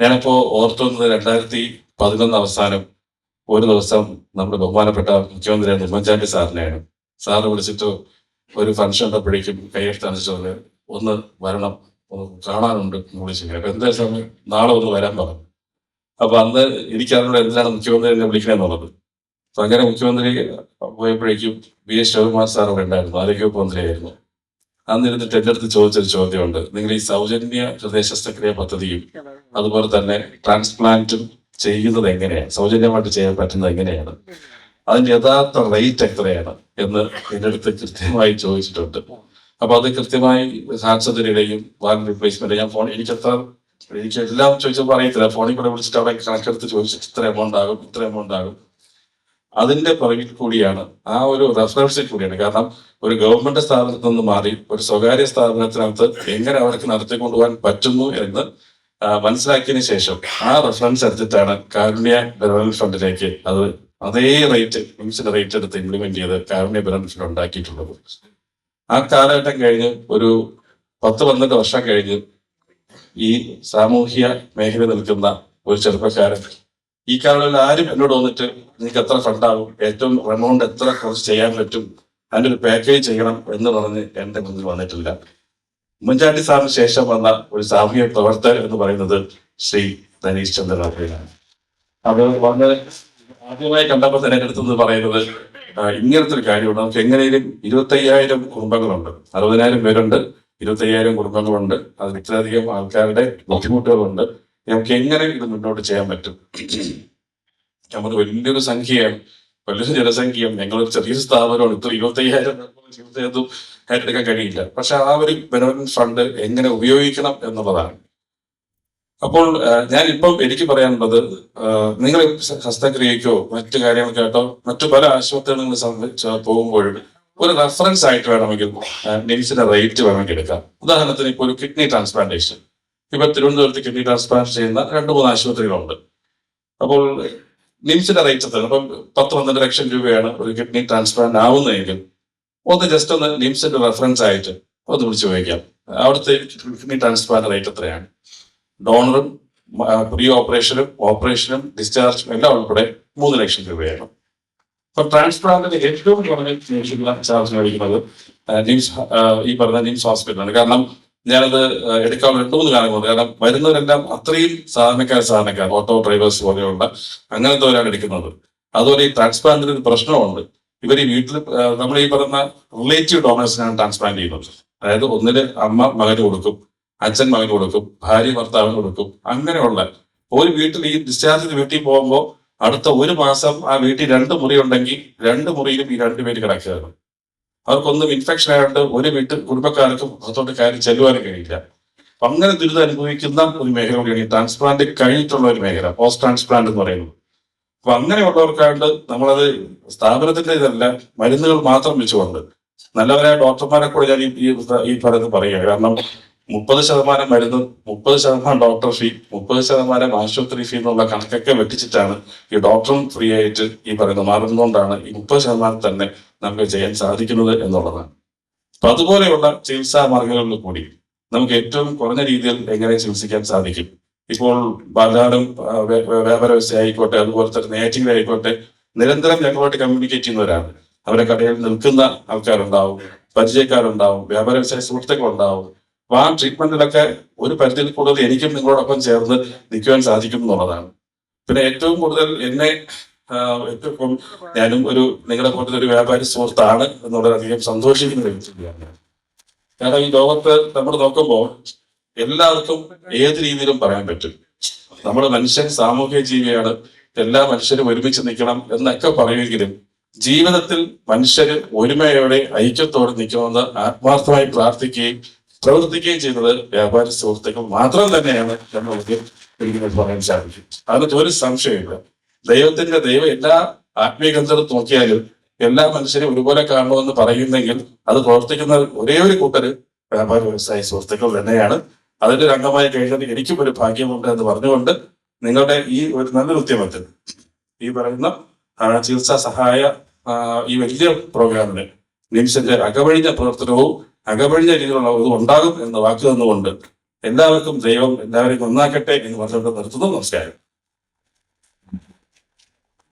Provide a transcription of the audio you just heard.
ഞാനിപ്പോ ഓർത്തുന്നത് രണ്ടായിരത്തി പതിനൊന്ന് അവസാനം ഒരു ദിവസം നമ്മുടെ ബഹുമാനപ്പെട്ട മുഖ്യമന്ത്രിയാണ് ഉമ്മൻചാണ്ടി സാറിനെയാണ്. സാറ് വിളിച്ചിട്ട് ഒരു ഫംഗ്ഷൻ ഉണ്ടപ്പോഴേക്കും കൈയെടുത്താണിച്ചത് ഒന്ന് വരണം ഒന്ന് കാണാനുണ്ട് വിളിച്ചു അപ്പൊ എന്താ സമയം നാളെ ഒന്ന് വരാൻ പറഞ്ഞു. അപ്പൊ അന്ന് എനിക്കറിഞ്ഞൂടെ എന്തിനാണ് മുഖ്യമന്ത്രി എന്നെ വിളിക്കണമെന്നുള്ളത് അപ്പൊ അങ്ങനെ മുഖ്യമന്ത്രി പോയപ്പോഴേക്കും വി. എസ്. ശിവകുമാർ സാർ അവിടെ ഉണ്ടായിരുന്നു ആരോഗ്യവകുപ്പ് മന്ത്രിയായിരുന്നു. അന്നിരുന്നിട്ട് എന്റെ അടുത്ത് ചോദിച്ചൊരു ചോദ്യമുണ്ട്. നിങ്ങൾ ഈ സൗജന്യ ഹൃദയ ശസ്ത്രക്രിയ പദ്ധതിയും അതുപോലെ തന്നെ ട്രാൻസ്പ്ലാന്റും ചെയ്യുന്നത് എങ്ങനെയാണ്? സൗജന്യമായിട്ട് ചെയ്യാൻ പറ്റുന്നത് എങ്ങനെയാണ്? അതിന്റെ യഥാർത്ഥ റേറ്റ് എത്രയാണ് എന്ന് എന്റെ അടുത്ത് കൃത്യമായി ചോദിച്ചിട്ടുണ്ട്. അപ്പൊ അത് കൃത്യമായി സർജറിയുടെയും വാൻ റീപ്ലേസ്മെന്റ് ഞാൻ ഫോൺ എനിക്ക് എത്ര എനിക്ക് എല്ലാം ചോദിച്ചപ്പോൾ അറിയത്തില്ല. ഫോണിൽ കൂടെ വിളിച്ചിട്ട് അവിടെ കണക്കെടുത്ത് ചോദിച്ചു ഇത്ര എമൗണ്ട് ആകും ഇത്ര എമൗണ്ട് ആകും. അതിന്റെ പുറകിൽ കൂടിയാണ് ആ ഒരു റെഫറൻസിൽ കൂടിയാണ്. കാരണം ഒരു ഗവൺമെന്റ് സ്ഥാപനത്തിൽ നിന്ന് മാറി ഒരു സ്വകാര്യ സ്ഥാപനത്തിനകത്ത് എങ്ങനെ അവർക്ക് നടത്തിക്കൊണ്ടുപോകാൻ പറ്റുന്നു എന്ന് മനസ്സിലാക്കിയതിനു ശേഷം ആ റെഫറൻസ് എടുത്തിട്ടാണ് കാരുണ്യ ബെനഫിറ്റ് ഫണ്ടിലേക്ക് അത് അതേ റേറ്റ് മിംസിന്റെ റേറ്റ് എടുത്ത് ഇംപ്ലിമെന്റ് ചെയ്ത് കാരുണ്യ ബെനഫിറ്റ് ഫണ്ട് ഉണ്ടാക്കിയിട്ടുള്ളത്. ആ കാലഘട്ടം കഴിഞ്ഞ് ഒരു പത്ത് പന്ത്രണ്ട് വർഷം കഴിഞ്ഞ് ഈ സാമൂഹ്യ മേഖല നിൽക്കുന്ന ഒരു ചെറുപ്പക്കാരൻ ഈ കാലങ്ങളിൽ ആരും എന്നോട് വന്നിട്ട് നിങ്ങൾക്ക് എത്ര ഫണ്ടാവും? ഏറ്റവും എമൗണ്ട് എത്ര കുറച്ച് ചെയ്യാൻ പറ്റും? അതിന്റെ ഒരു പാക്കേജ് ചെയ്യണം എന്ന് പറഞ്ഞ് എന്റെ മുന്നിൽ വന്നിട്ടില്ല. ഉമ്മൻചാണ്ടി സാറിന് ശേഷം വന്ന ഒരു സാമൂഹ്യ പ്രവർത്തകർ എന്ന് പറയുന്നത് ശ്രീ ധനീഷ് ചന്ദ്രനാഥയാണ് അത് വന്ന് ആദ്യമായി കണ്ടപ്പോൾ തന്നെ എടുത്തത് പറയുന്നത് ഇങ്ങനത്തെ ഒരു കാര്യമുണ്ട്. നമുക്ക് എങ്ങനെയും ഇരുപത്തയ്യായിരം കുടുംബങ്ങളുണ്ട്. അറുപതിനായിരം പേരുണ്ട്. ഇരുപത്തയ്യായിരം കുടുംബങ്ങളുണ്ട്. അതിൽ ഇത്രയധികം ആൾക്കാരുടെ ബുദ്ധിമുട്ടുകളുണ്ട്. നമുക്ക് എങ്ങനെ ഇത് മുന്നോട്ട് ചെയ്യാൻ പറ്റും? നമുക്ക് വലിയൊരു സംഖ്യയാണ് വലിയൊരു ജനസംഖ്യയും ഞങ്ങളൊരു ചെറിയ സ്ഥാപനമാണ് ഇത്ര ഇരുപത്തയ്യായിരം ജീവിതം ഏറ്റെടുക്കാൻ കഴിയില്ല. പക്ഷെ ആ ഒരു ബെനവലന്റ് ഫണ്ട് എങ്ങനെ ഉപയോഗിക്കണം എന്നുള്ളതാണ്. അപ്പോൾ ഞാൻ ഇപ്പം എനിക്ക് പറയാനുള്ളത് നിങ്ങൾ ഹസ്തക്രിയക്കോ മറ്റു കാര്യങ്ങൾക്കായിട്ടോ മറ്റു പല ആശുപത്രികളിൽ നിങ്ങൾ സംബന്ധിച്ച് പോകുമ്പോഴും ഒരു റെഫറൻസ് ആയിട്ട് വേണമെങ്കിൽ നിംസിന്റെ റേറ്റ് വേണമെങ്കിൽ എടുക്കാം. ഉദാഹരണത്തിന് ഇപ്പോൾ ഒരു കിഡ്നി ട്രാൻസ്പ്ലാന്റേഷൻ ഇപ്പൊ തിരുവനന്തപുരത്ത് കിഡ്നി ട്രാൻസ്പ്ലാന്റ് ചെയ്യുന്ന രണ്ട് മൂന്ന് ആശുപത്രികളുണ്ട്. അപ്പോൾ നിംസിന്റെ റേറ്റ് എത്രയാണ് അപ്പം പത്ത് പന്ത്രണ്ട് ലക്ഷം രൂപയാണ് ഒരു കിഡ്നി ട്രാൻസ്പ്ലാന്റ് ആവുന്നതെങ്കിൽ ഒന്ന് ജസ്റ്റ് ഒന്ന് നിംസിന്റെ റെഫറൻസ് ആയിട്ട് ഒന്ന് വിളിച്ചു ചോദിക്കാം അവിടുത്തെ കിഡ്നി ട്രാൻസ്പ്ലാന്റ് റേറ്റ് എത്രയാണ്? ഡോണറും പ്രീ ഓപ്പറേഷനും ഓപ്പറേഷനും ഡിസ്ചാർജും എല്ലാം ഉൾപ്പെടെ മൂന്ന് ലക്ഷം രൂപയാണ്. അപ്പൊ ട്രാൻസ്പ്ലാന്റിന് ഏറ്റവും കുറഞ്ഞ ചാർജ് മേടിക്കുന്നത് ഈ പറഞ്ഞ നിംസ് ഹോസ്പിറ്റലാണ് കാരണം ഞാനത് എടുക്കാൻ രണ്ട് മൂന്ന് കാരണങ്ങളുണ്ട് കാരണം വരുന്നവരെല്ലാം അത്രയും സാധാരണക്കാർ സാധാരണക്കാർ ഓട്ടോ ഡ്രൈവേഴ്സ് പോലെയുള്ള അങ്ങനത്തെവരാണ് എടുക്കുന്നത്. അതുപോലെ ഈ ട്രാൻസ്പ്ലാന്റിന് ഒരു പ്രശ്നമുണ്ട്. ഇവർ ഈ വീട്ടിൽ നമ്മൾ ഈ പറയുന്ന റിലേറ്റീവ് ഡോണേഴ്സിനാണ് ട്രാൻസ്പ്ലാന്റ് ചെയ്യുന്നത്. അതായത് ഒന്നിന് അമ്മ മകന് കൊടുക്കും അച്ഛൻ മകന് കൊടുക്കും ഭാര്യ ഭർത്താവിന് കൊടുക്കും അങ്ങനെയുള്ള ഒരു വീട്ടിൽ ഈ ഡിസ്ചാർജ് വീട്ടിൽ പോകുമ്പോൾ അടുത്ത ഒരു മാസം ആ വീട്ടിൽ രണ്ട് മുറി ഉണ്ടെങ്കിൽ രണ്ട് മുറിയിലും ഈ രണ്ടുപേര് കിടക്കുകയാണ്. അവർക്കൊന്നും ഇൻഫെക്ഷൻ ആയതുകൊണ്ട് ഒരു വീട്ടിൽ കുടുംബക്കാർക്കും അതുകൊണ്ട് കയറി ചെല്ലുവാനും കഴിയില്ല. അപ്പൊ അങ്ങനെ ദുരിതം അനുഭവിക്കുന്ന ഒരു മേഖല കൂടിയാണ് ഈ ട്രാൻസ്പ്ലാന്റ് കഴിഞ്ഞിട്ടുള്ള ഒരു മേഖല പോസ്റ്റ് ട്രാൻസ്പ്ലാന്റ് എന്ന് പറയുന്നത്. അപ്പൊ അങ്ങനെയുള്ളവർക്കായിട്ട് നമ്മളത് സ്ഥാപനത്തിന്റെ ഇതല്ല മരുന്നുകൾ മാത്രം വെച്ചുകൊണ്ട്. നല്ലവരായ ഡോക്ടർമാരെ കൂടെ ഞാൻ ഈ- ഈ പറയുന്നത് പറയുക കാരണം മുപ്പത് ശതമാനം മരുന്ന് മുപ്പത് ശതമാനം ഡോക്ടർ ഫീ മുപ്പത് ശതമാനം ആശുപത്രി ഫീ എന്നുള്ള കണക്കൊക്കെ വെട്ടിച്ചിട്ടാണ് ഈ ഡോക്ടറും ഫ്രീ ആയിട്ട് ഈ പറയുന്ന മാറുന്നതുകൊണ്ടാണ് ഈ മുപ്പത് ശതമാനം തന്നെ നമുക്ക് ചെയ്യാൻ സാധിക്കുന്നത് എന്നുള്ളതാണ്. അപ്പൊ അതുപോലെയുള്ള ചികിത്സാ മാർഗങ്ങളിൽ കൂടി നമുക്ക് ഏറ്റവും കുറഞ്ഞ രീതിയിൽ എങ്ങനെ ചികിത്സിക്കാൻ സാധിക്കും? ഇപ്പോൾ ബാലാടും വ്യാപാര വ്യവസായ ആയിക്കോട്ടെ അതുപോലെ തന്നെ നേറ്റിംഗ് ആയിക്കോട്ടെ നിരന്തരം ഞങ്ങളുമായിട്ട് കമ്മ്യൂണിക്കേറ്റ് ചെയ്യുന്നവരാണ്. അവരെ കടയിൽ നിൽക്കുന്ന ആൾക്കാരുണ്ടാവും പരിചയക്കാരുണ്ടാവും വ്യാപാര വ്യവസായ സുഹൃത്തുക്കളുണ്ടാവും അപ്പൊ ആ ട്രീറ്റ്മെന്റിലൊക്കെ ഒരു പരിധിയിൽ കൂടുതൽ എനിക്കും നിങ്ങളോടൊപ്പം ചേർന്ന് നിൽക്കുവാൻ സാധിക്കും എന്നുള്ളതാണ്. പിന്നെ ഏറ്റവും കൂടുതൽ എന്നെ ഏറ്റവും ഞാനും ഒരു നിങ്ങളുടെ കൂടുതൽ ഒരു വ്യാപാരി സുഹൃത്താണ് എന്നുള്ളതധികം സന്തോഷിക്കുന്ന ഒരു വ്യക്തിയാണ് കാരണം ഈ ലോകത്ത് നമ്മൾ നോക്കുമ്പോൾ എല്ലാവർക്കും ഏത് രീതിയിലും പറയാൻ പറ്റും. നമ്മൾ മനുഷ്യൻ സാമൂഹ്യ ജീവിയാണ് എല്ലാ മനുഷ്യരും ഒരുമിച്ച് നിൽക്കണം എന്നൊക്കെ പറയുമെങ്കിലും ജീവിതത്തിൽ മനുഷ്യർ ഒരുമയോടെ ഐക്യത്തോടെ നിൽക്കുമെന്ന് ആത്മാർത്ഥമായി പ്രാർത്ഥിക്കുകയും പ്രവർത്തിക്കുകയും ചെയ്യുന്നത് വ്യാപാര സുഹൃത്തുക്കൾ മാത്രം തന്നെയാണ് എന്നുള്ളത് എനിക്ക് പറയാൻ സാധിക്കും. അതിനകത്ത് ഒരു സംശയമില്ല ദൈവത്തിന്റെ ദൈവം എല്ലാ ആത്മീയ ഗ്രന്ഥത്തിൽ നോക്കിയാലും എല്ലാ മനുഷ്യരെയും ഒരുപോലെ കാണണമെന്ന് പറയുന്നെങ്കിൽ അത് പ്രവർത്തിക്കുന്ന ഒരേ ഒരു കൂട്ടര് വ്യാപാര വ്യവസായ സുഹൃത്തുക്കൾ തന്നെയാണ്. അതിന്റെ ഒരു അംഗമായി കഴിഞ്ഞത് എനിക്കും ഒരു ഭാഗ്യമുണ്ട് എന്ന് പറഞ്ഞുകൊണ്ട് നിങ്ങളുടെ ഈ ഒരു നല്ല ഉദ്യമത്തിൽ ഈ പറയുന്ന ചികിത്സാ സഹായ ഈ വലിയ പ്രോഗ്രാമിന് നിമിഷന്റെ അകവഴിഞ്ഞ പ്രവർത്തനവും അകവഴിഞ്ഞ രീതിയിലുള്ള ഇത് ഉണ്ടാകും എന്ന് വാക്ക് തന്നുകൊണ്ട് എല്ലാവർക്കും ദൈവം എല്ലാവരെയും നന്നാക്കട്ടെ എന്ന് പറഞ്ഞുകൊണ്ട് നിർത്തുന്നു. നമസ്കാരം.